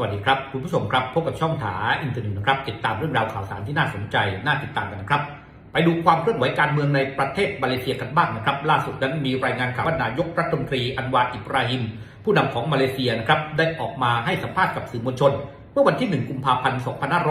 สวัสดีครับ คุณผู้ชมครับ พบกับช่องถาอินเทอร์เน็ตนะครับ ติดตามเรื่องราวข่าวสารที่น่าสนใจ น่าติดตามกันนะครับ ไปดูความเคลื่อนไหวการเมืองในประเทศมาเลเซียกันบ้างนะครับ ล่าสุดนั้นมีรายงานข่าวว่านายกรัฐมนตรีอันวาอิบราฮิม ผู้นำของมาเลเซียนะครับได้ออกมาให้สัมภาษณ์กับสื่อมวลชน เมื่อวันที่ 1 กุมภาพันธ์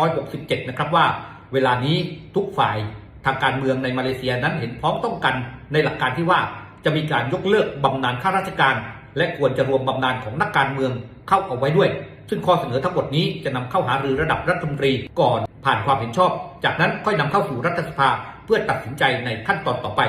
2567 นะครับว่า เวลานี้ทุกฝ่ายทางการเมืองในมาเลเซียนั้นเห็นพ้องต้องกันในหลักการที่ว่าจะมีการยกเลิกบำนาญข้าราชการ และควรจะรวมบำนาญของนักการเมืองเข้าเอาไว้ด้วย ซึ่งข้อเสนอทั้งหมดนี้จะนำเข้าหารือระดับรัฐมนตรีก่อนผ่านความเห็นชอบ จากนั้นค่อยนำเข้าสู่รัฐสภาเพื่อตัดสินใจในขั้นตอนต่อไป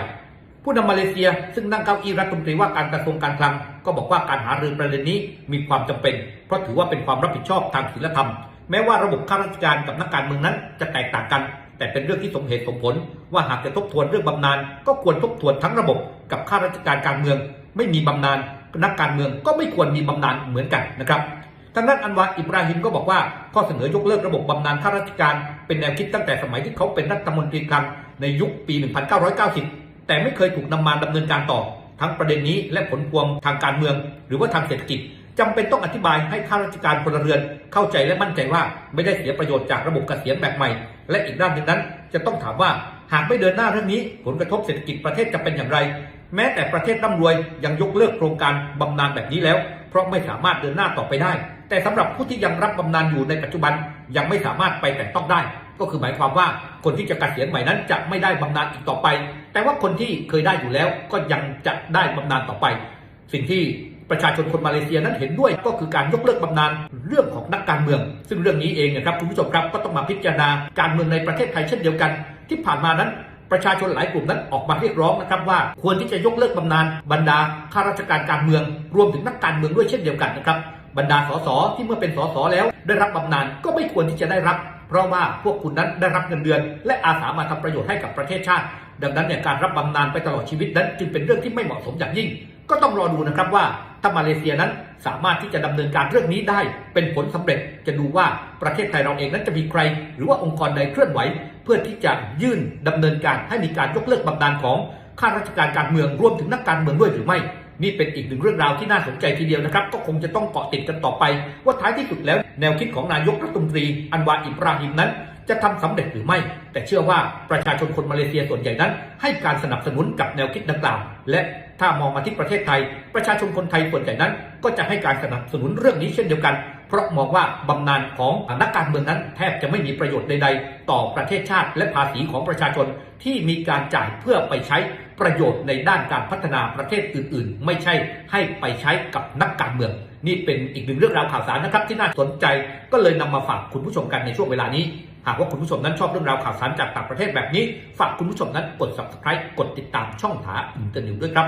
ผู้นำมาเลเซียซึ่งนั่งเก้าอี้รัฐมนตรีว่าการกระทรวงการคลัง ก็บอกว่าการหารือประเด็นนี้มีความจำเป็น เพราะถือว่าเป็นความรับผิดชอบทางศีลธรรม แม้ว่าระบบข้าราชการกับนักการเมืองนั้นจะแตกต่างกัน แต่เป็นเรื่องที่สมเหตุสมผล ว่าหากจะทบทวนเรื่องบำนาญก็ควรทบทวนทั้งระบบกับข้าราชการการเมือง ไม่มีบำนาญนักการเมืองก็ไม่ควรมีบำนาญเหมือนกันนะครับ ทางด้านอันวาอิบราฮิมก็บอกว่าข้อเสนอยกเลิกระบบบำนาญข้าราชการ เป็นแนวคิดตั้งแต่สมัยที่เขาเป็นรัฐมนตรีคลังในยุคปี 1990 แต่ไม่เคยถูกนำมาดำเนินการต่อ ทั้งประเด็นนี้และผลพวงทางการเมือง หรือว่าทางเศรษฐกิจจำเป็นต้องอธิบายให้ข้าราชการพลเรือน เข้าใจและมั่นใจว่าไม่ได้เสียประโยชน์จากระบบเกษียณแบบใหม่ และอีกด้านหนึ่งนั้น จะต้องถามว่าหากไม่เดินหน้าเรื่องนี้ ผลกระทบเศรษฐกิจประเทศจะเป็นอย่างไร แม้แต่ประเทศร่ำรวยยังยกเลิกโครงการบำนาญแบบนี้แล้ว เพราะไม่สามารถเดินหน้าต่อไปได้ แต่สำหรับผู้ที่ยังรับบำนาญอยู่ในปัจจุบันยังไม่สามารถไปแต่ต้องได้ ก็คือหมายความว่าคนที่จะเกษียณใหม่นั้นจะไม่ได้บำนาญอีกต่อไป แต่ว่าคนที่เคยได้อยู่แล้วก็ยังจะได้บำนาญต่อไป สิ่งที่ประชาชนคนมาเลเซียนั้นเห็นด้วยก็คือการยกเลิกบำนาญเรื่องของนักการเมือง ซึ่งเรื่องนี้เองนะครับคุณผู้ชมครับก็ต้องมาพิจารณาการเมืองในประเทศไทยเช่นเดียวกัน ที่ผ่านมานั้นประชาชนหลายกลุ่มนั้นออกมาเรียกร้องนะครับว่าควรที่จะยกเลิกบำนาญบรรดาข้าราชการการเมือง รวมถึงนักการเมืองด้วยเช่นเดียวกันนะครับ บรรดาสสที่เมื่อเป็นสสแล้ว ได้รับบำนาญก็ไม่ควรที่จะได้รับ เพราะว่าพวกคุณนั้นได้รับเงินเดือน และอาสามาทำประโยชน์ให้กับประเทศชาติ ดังนั้นเนี่ยการรับบำนาญไปตลอดชีวิตนั้น จึงเป็นเรื่องที่ไม่เหมาะสมอย่างยิ่ง ก็ต้องรอดูนะครับว่าถ้ามาเลเซียนั้นสามารถที่จะดำเนินการเรื่องนี้ได้ เป็นผลสำเร็จจะดูว่าประเทศไทยเราเองนั้นจะมีใคร หรือว่าองค์กรใดเคลื่อนไหว เพื่อที่จะยื่นดำเนินการให้มีการยกเลิกบำนาญของข้าราชการการเมืองรวมถึงนักการเมืองด้วยหรือไม่ นี่เป็นอีกหนึ่งเรื่องราวที่น่าสนใจทีเดียวนะครับ ก็คงจะต้องเกาะติดกันต่อไป ว่าท้ายที่สุดแล้ว แนวคิดของนายกรัฐมนตรีอันวาอิบราฮิมนั้น จะทำสำเร็จหรือไม่ แต่เชื่อว่าประชาชนคนมาเลเซียส่วนใหญ่นั้น ให้การสนับสนุนกับแนวคิดดังกล่าวและถ้ามองมาที่ประเทศไทย ประชาชนคนไทยส่วนใหญ่นั้น ก็จะให้การสนับสนุนเรื่องนี้เช่นเดียวกัน เพราะมองว่าบำนาญของนักการเมืองนั้น แทบจะไม่มีประโยชน์ใดๆ ต่อประเทศชาติและภาษีของประชาชนที่มีการจ่ายเพื่อไปใช้ประโยชน์ในด้านการพัฒนาประเทศอื่นๆ ไม่ใช่ให้ไปใช้กับนักการเมือง นี่เป็นอีกหนึ่งเรื่องราวข่าวสารนะครับที่น่าสนใจ ก็เลยนำมาฝากคุณผู้ชมกันในช่วงเวลานี้ หากว่าคุณผู้ชมนั้นชอบเรื่องราวข่าวสารจากต่างประเทศแบบนี้ ฝากคุณผู้ชมนั้นกด subscribe กดติดตามช่องถาอินเตอร์นิวด้วยครับ